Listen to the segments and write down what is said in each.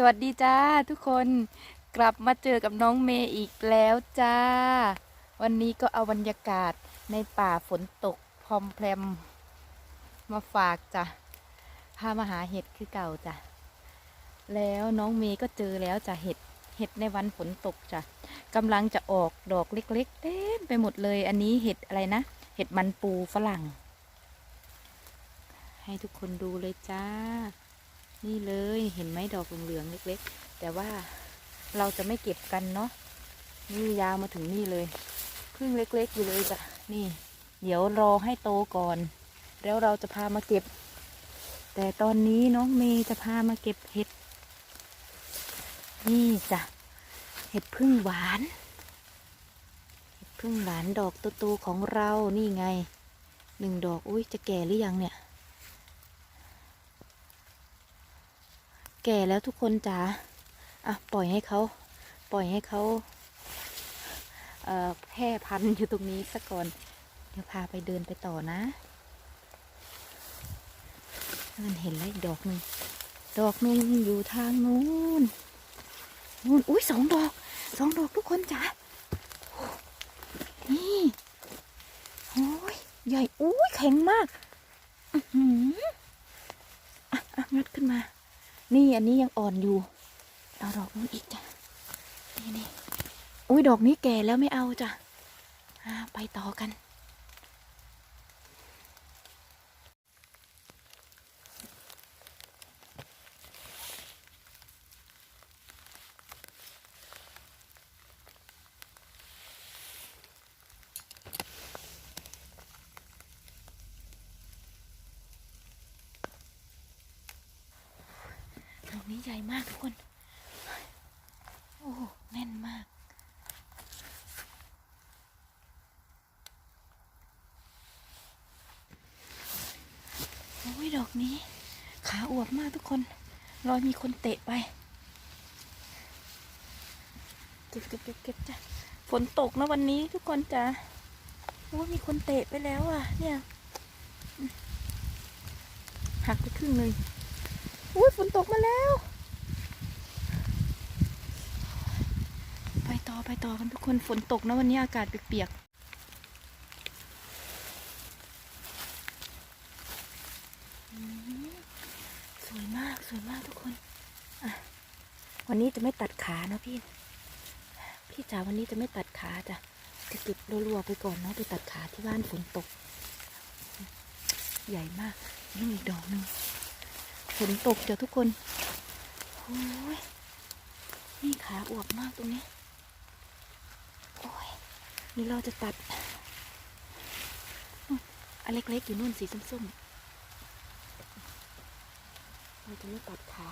สวัสดีจ้าทุกคนกลับมาเจอกับน้องเมย์อีกแล้วจ้า วันนี้ก็เอาบรรยากาศในป่าฝนตกพรอมแพรม มาฝากจ้ะพามาหาเห็ดคือเก่าจ้ะแล้วน้องเมย์ก็เจอแล้วจ้ะเห็ดเห็ดในวันฝนตกจ้ะกำลังจะออกดอกเล็กๆเต็มไปหมดเลย อันนี้เห็ดอะไรนะ เห็ดมันปูฝรั่ง ให้ทุกคนดูเลยจ้า นี่เลยเห็นไหมดอกเหลืองๆเล็ก ๆ แต่ว่าเราจะไม่เก็บกันเนาะนี่ยาวมาถึงนี่เลยเพิ่งเล็ก ๆ อยู่เลยจ้ะนี่ เดี๋ยวรอให้โตก่อน แล้วเราจะพามาเก็บ แต่ตอนนี้น้องเมย์จะพามาเก็บเห็ด นี่จ้ะเห็ดพึ่งหวานเห็ดพึ่งหวานดอกโตๆของเรานี่ไงหนึ่งดอกอุ้ยจะแก่หรือยังเนี่ย แก่แล้วทุกคนจ๋าอะปล่อยให้เขาปล่อยให้เขาเอ่อแพร่พันธุ์อยู่ตรงนี้สักก่อน เดี๋ยวพาไปเดินไปต่อนะมันเห็นแล้วอีกดอกหนึ่งดอกหนึ่งอยู่ทางนู้นนู้นอุ้ยสองดอกสองดอกทุกคนจ๋านี่โอ้ยใหญ่อุ้ยแข็งมาก อือหืออะอะงัดขึ้นมา นี่อันนี้ยังอ่อนอยู่เอาดอกนู้นอีกจ้ะ นี่นี่อุ้ยดอกนี้แก่แล้วไม่เอาจ้ะไปต่อกัน หญ่มากทุกคน โอ้โหแน่นมาก โอ้ยดอกนี้ ขาอวบมากทุกคน รอยมีคนเตะไป เก็บเก็บเก็บเก็บจ้ะ ฝนตกนะวันนี้ทุกคนจ้ะ โอ้ยมีคนเตะไปแล้วอะ เนี่ย หักไปครึ่งหนึ่งอุ้ยฝนตกมาแล้ว ไป ต่อไปต่อกันทุกคนฝนตกนะวันนี้อากาศเปียกๆสวยมากสวยมากทุกคนวันนี้จะไม่ตัดขานะพี่ พี่จ๋าวันนี้จะไม่ตัดขาจ้ะจะเก็บรัวๆไปก่อนเนาะไปตัดขาที่บ้านฝนตก ใหญ่มากนี่อีกดอกหนึ่งฝนตกจ้ะทุกคนโอ้ยนี่ขาอวบมากตรงนี้ นี่เราจะตัดอันเล็กๆอยู่นู่นสีส้มๆ เราจะไม่ตัดขา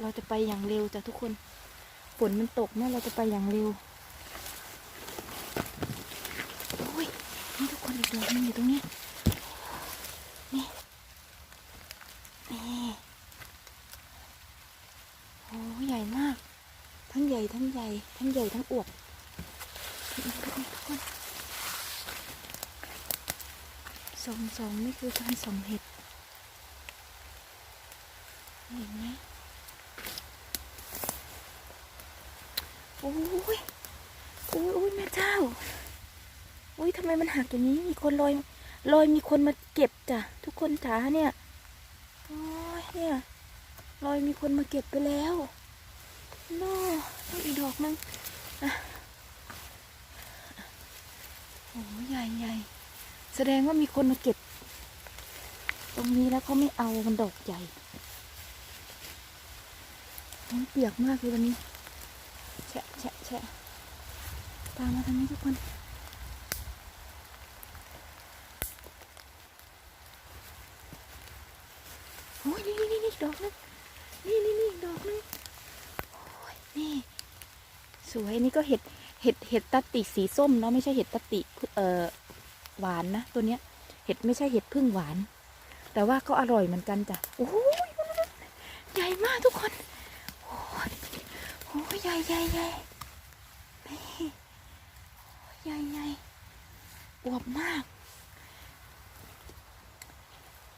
เราจะไปอย่างเร็วจ้ะทุกคน ฝนมันตกเนี่ยเราจะไปอย่างเร็วโอ้ยนี่ทุกคนอีกดอกหนึงอยู่ตรงนี้ นี่ นี่โอ้ใหญ่มาก ทั้งใหญ่ทั้งใหญ่ ทั้งใหญ่ทั้งอวบนี่ทุกคนทุกคน สองนี่คือการส่องเห็ดเห็นไหมโอ้ยโอ้ยโอ้ยแม่เจ้าโอ้ยทำไมมันหักอย่างนี้มีคนลอยลอยมีคนมาเก็บจ้ะทุกคนจ๋าเนี่ยโอ้ยเนี่ยลอยมีคนมาเก็บไปแล้วน่ต้องอีกดอกนึงอะโอ้ใหญ่ใหญ่แสดงว่ามีคนมาเก็บ รงนี้แล้วเขาไม่เอามันดอกใหญ่มันเปียกมากเลยวันนี้ แฉะแฉะแฉะตามมาทางนี้ทุกคนโอ้ยนี่นี่นี่นี่ดอกนึงนี่นี่นี่ดอกนึงโอ้ยนี่ สวยนี่ก็เห็ดเห็ดเห็ดตะติสีส้มเนาะไม่ใช่เห็ดตะติเอ่อหวานนะตัวเนี้ย เห็ดไม่ใช่เห็ดพึ่งหวาน แต่ว่าก็อร่อยเหมือนกันจ้ะโอ้ยใหญ่มากทุกคนโอ้ยโอ้ยใหญ่ใหญ่ใหญ่นี่ใหญ่ใหญ่อวบมาก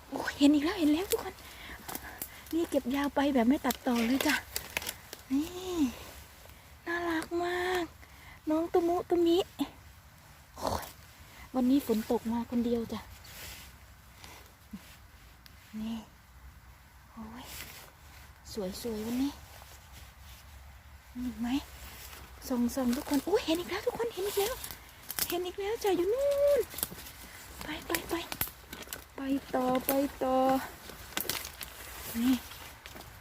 โอ้เห็นอีกแล้วเห็นแล้วทุกคน นี่เก็บยาวไปแบบไม่ตัดต่อเลยจ้ะนี่น่ารักมาก น้องตุมุตุมิวันนี้ฝนตกมาคนเดียวจ้ะ นี่ โอ้ย สวยสวยวันนี้เห็นไหมส่องส่องทุกคนอุ้ยเห็นอีกแล้วทุกคนเห็นอีกแล้ว เห็นอีกแล้วจ้ะอยู่นู่น ไปไปไปไปต่อไปต่อ นี่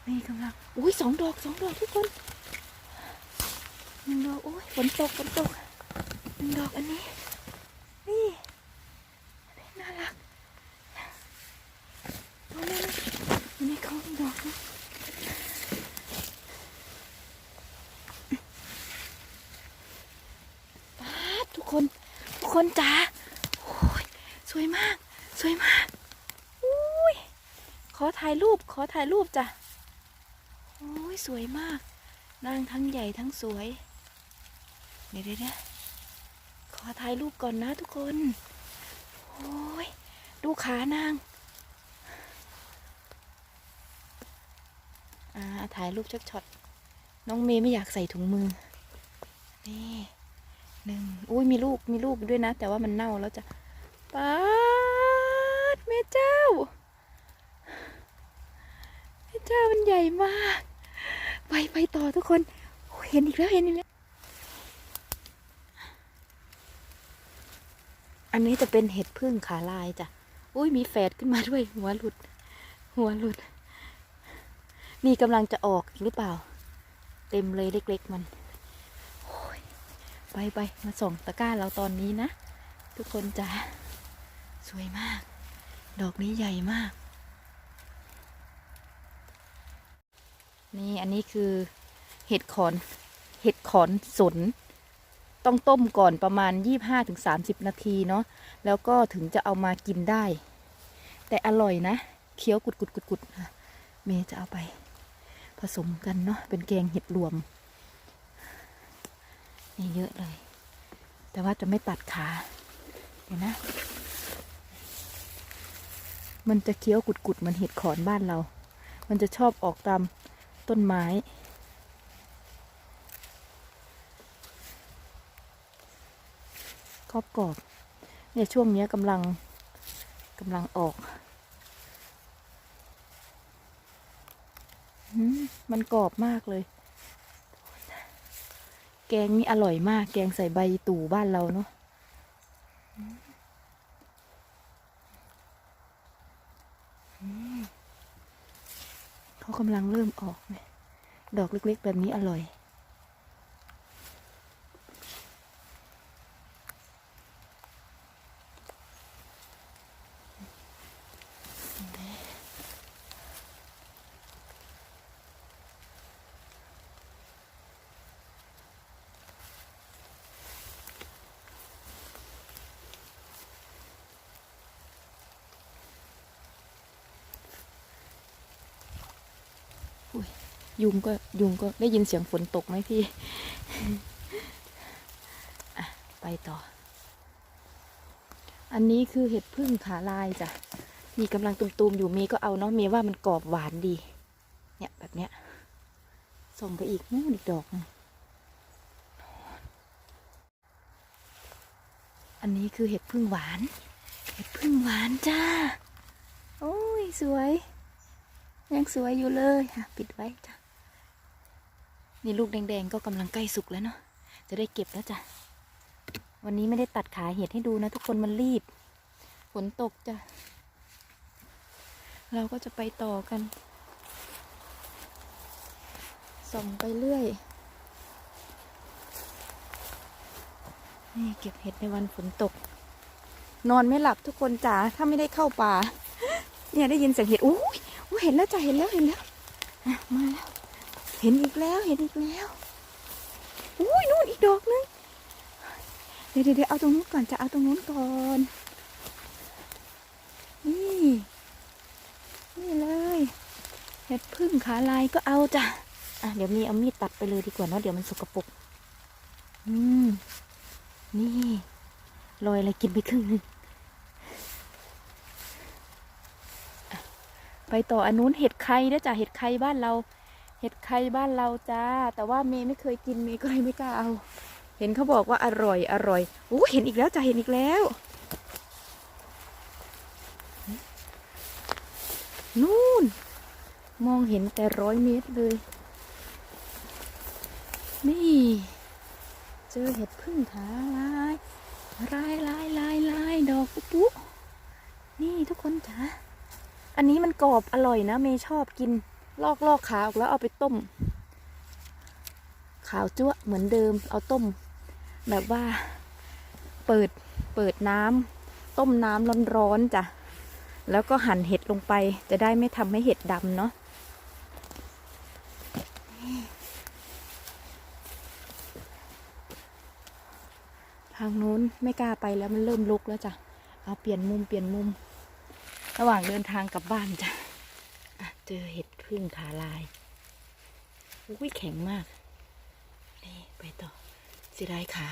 นี่กำลังอุ้ยสองดอกสองดอกทุกคนหนึ่งดอกโอ้ยฝนตกฝนตกหนึ่งดอกอันนี้น่ารักดูนี่อันนี้เขาอีกดอกนะป๊าดทุกคน ทุก คนจ๋าโอ้ยสวยมาก สวยมากอุ้ยขอถ่ายรูป ขอถ่ายรูปจ้ะโอ้ยสวยมากนางทั้งใหญ่ทั้งสวย เดี๋ยวเดี๋ยวขอถ่ายรูปก่อนนะทุกคน โอ้ยดูขานาง อ่าถ่ายรูปชักช็อตน้องเมย์ไม่อยากใส่ถุงมือ นี่ หนึ่งอุ้ยมีลูกมีลูกด้วยนะ แต่ว่ามันเน่าแล้วจ้ะป๊าดแม่เจ้าแม่เจ้ามันใหญ่มาก ไปไปต่อทุกคนเห็นอีกแล้วเห็นอีกแล้วอันนี้จะเป็นเห็ดพึ่งขาลายจ้ะอุ้ยมีแฝดขึ้นมาด้วยหัวหลุด หัวหลุด นี่กำลังจะออกหรือเปล่า เต็มเลยเล็ก ๆ มัน ไปไปมาส่งตะกร้าเราตอนนี้นะ ทุกคนจ้ะสวยมาก ดอกนี้ใหญ่มาก นี่อันนี้คือเห็ดขอน เห็ดขอนสน ต้องต้มก่อนประมาณ 25-30 นาทีเนาะแล้วก็ถึงจะเอามากินได้ แต่อร่อยนะ เคี้ยวกุดกุดกุดกุดเมย์จะเอาไป ผสมกันเนาะเป็นแกงเห็ดรวม นี่เยอะเลย แต่ว่าจะไม่ตัดขาเดี๋ยวนะ มันจะเคี้ยวกุดกุดๆเหมือนเห็ดขอนบ้านเรา มันจะชอบออกตามต้นไม้กรอบกรอบเนี่ยช่วงนี้กำลังกำลังออกมันกรอบมากเลย แกงนี่อร่อยมาก แกงใส่ใบตู่บ้านเราเนาะเขากำลังเริ่มออกเนี่ยดอกเล็กๆแบบนี้อร่อย ยุงก็ยุงก็ได้ยินเสียงฝนตกไหมพี่ไปต่อ อันนี้คือเห็ดพึ่งขาลายจ้ะ มีกำลังตุมๆอยู่เมย์ก็เอาเนาะเมย์ว่ามันกรอบหวานดี เนี่ยแบบเนี้ย ส่งไปอีกนู่นอีกดอกนึงอันนี้คือเห็ดพึ่งหวาน เห็ดพึ่งหวานจ้า โอ้ย สวย ยังสวยอยู่เลยค่ะปิดไว้จ้ะนี่ลูกแดงๆก็กำลังใกล้สุกแล้วเนาะจะได้เก็บแล้วจ้ะวันนี้ไม่ได้ตัดขาเห็ดให้ดูนะ ทุกคนมันรีบฝนตกจ้ะเราก็จะไปต่อกันส่องไปเรื่อย นี่เก็บเห็ดในวันฝนตก นอนไม่หลับทุกคนจ๋าถ้าไม่ได้เข้าป่า เนี่ยได้ยินเสียงเห็ดอุ้ย เห็นแล้วจ้ะเห็นแล้วเห็นแล้วมาแล้ว เห็นอีกแล้วเห็นอีกแล้วอุ้ยนู่นอีกดอกนึงเดี๋ยวเดี๋ยวเอาตรงนู้นก่อนจะเอาตรงนู้นก่อนนี่นี่เลยเห็ดพึ่งขาลายก็เอาจ้ะอะเดี๋ยวมีเอามีดตัดไปเลยดีกว่าเนาะเดี๋ยวมันสกปรกอืมนี่ลอยอะไรกินไปครึ่งหนึ่ง ไปต่ออันนู้นเห็ดไข่นะจ้ะเห็ดไข่บ้านเรา เห็ดไข่บ้านเราจ้า แต่ว่าเมย์ไม่เคยกินเมย์ก็เลยไม่กล้าเอา เห็นเขาบอกว่าอร่อยอร่อยโอ้เห็นอีกแล้วจ้ะเห็นอีกแล้ว นู่น มองเห็นแต่ร้อยเมตรเลย นี่ เจอเห็ดพึ่งทาลายลายลายลายลายดอกปุ๊บนี่ทุกคนจ้า อันนี้มันกรอบอร่อยนะเมย์ชอบกิน ลอกลอกขาออกแล้วเอาไปต้ม ขาวจั๊วเหมือนเดิม เอาต้ม แบบว่า เปิดเปิดน้ำต้มน้ำร้อนๆจ้ะแล้วก็หั่นเห็ดลงไป จะได้ไม่ทำให้เห็ดดำเนาะทางนู้นไม่กล้าไปแล้วมันเริ่มลุกแล้วจ้ะ เอาเปลี่ยนมุมเปลี่ยนมุม ระหว่างเดินทางกลับบ้านจ้ะเจอเห็ดพึ่งขาลายอุ้ยแข็งมาก นี่ไปต่อเสียดายขา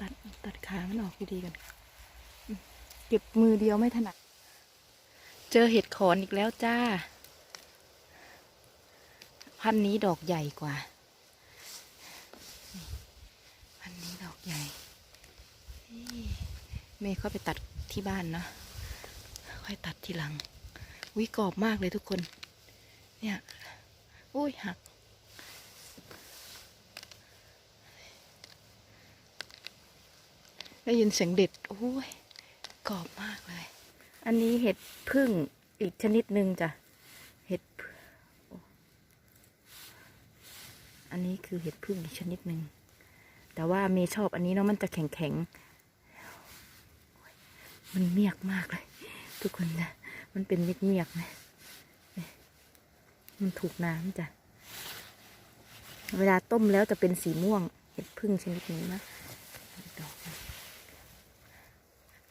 ตัดตัดขามันออกดีๆกัน เก็บมือเดียวไม่ถนัด เจอเห็ดขอนอีกแล้วจ้า พันนี้ดอกใหญ่กว่านี่พันธุ์นี้ดอกใหญ่นี่ เมย์เข้าไปตัดที่บ้านเนะ ค่อยตัดทีหลังวิกรอบมากเลยทุกคน เนี่ย อุ้ยหัก ได้ยินเสียงเด็ดโอ้ยกรอบมากเลย อันนี้เห็ดพึ่งอีกชนิดหนึ่งจ้ะ เห็ด อันนี้คือเห็ดพึ่งอีกชนิดหนึ่ง แต่ว่าเมย์ชอบอันนี้เนาะมันจะแข็งแข็ง มันเมียกมากเลย ทุกคนนะ มันเป็นเมียกเมียกนะมันถูกน้ำจ้ะ เวลาต้มแล้วจะเป็นสีม่วง เห็ดพึ่งชนิดนี้นะ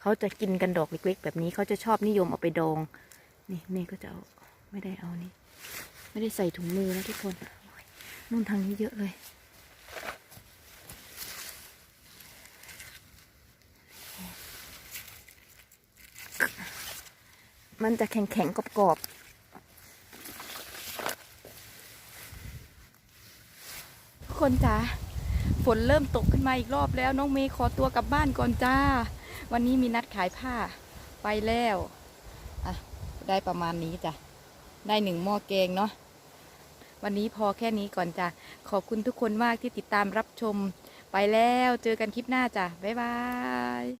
เขาจะกินกันดอกเล็กๆ แบบนี้เขาจะชอบนิยมเอาไปดอง นี่เมย์ก็จะเอาไม่ได้เอานี่ ไม่ได้ใส่ถุงมือนะทุกคนนู่นทางนี้เยอะเลย มันจะแข็งๆกรอบๆทุกคนจ๋าฝนเริ่มตกขึ้นมาอีกรอบแล้วน้องเมย์ขอตัวกลับบ้านก่อนจ้า วันนี้มีนัดขายผ้าไปแล้วอะได้ประมาณนี้จ้ะ ได้หนึ่งหม้อแกงเนาะวันนี้พอแค่นี้ก่อนจ้ะ ขอบคุณทุกคนมากที่ติดตามรับชม ไปแล้วเจอกันคลิปหน้าจ้ะ บ๊ายบาย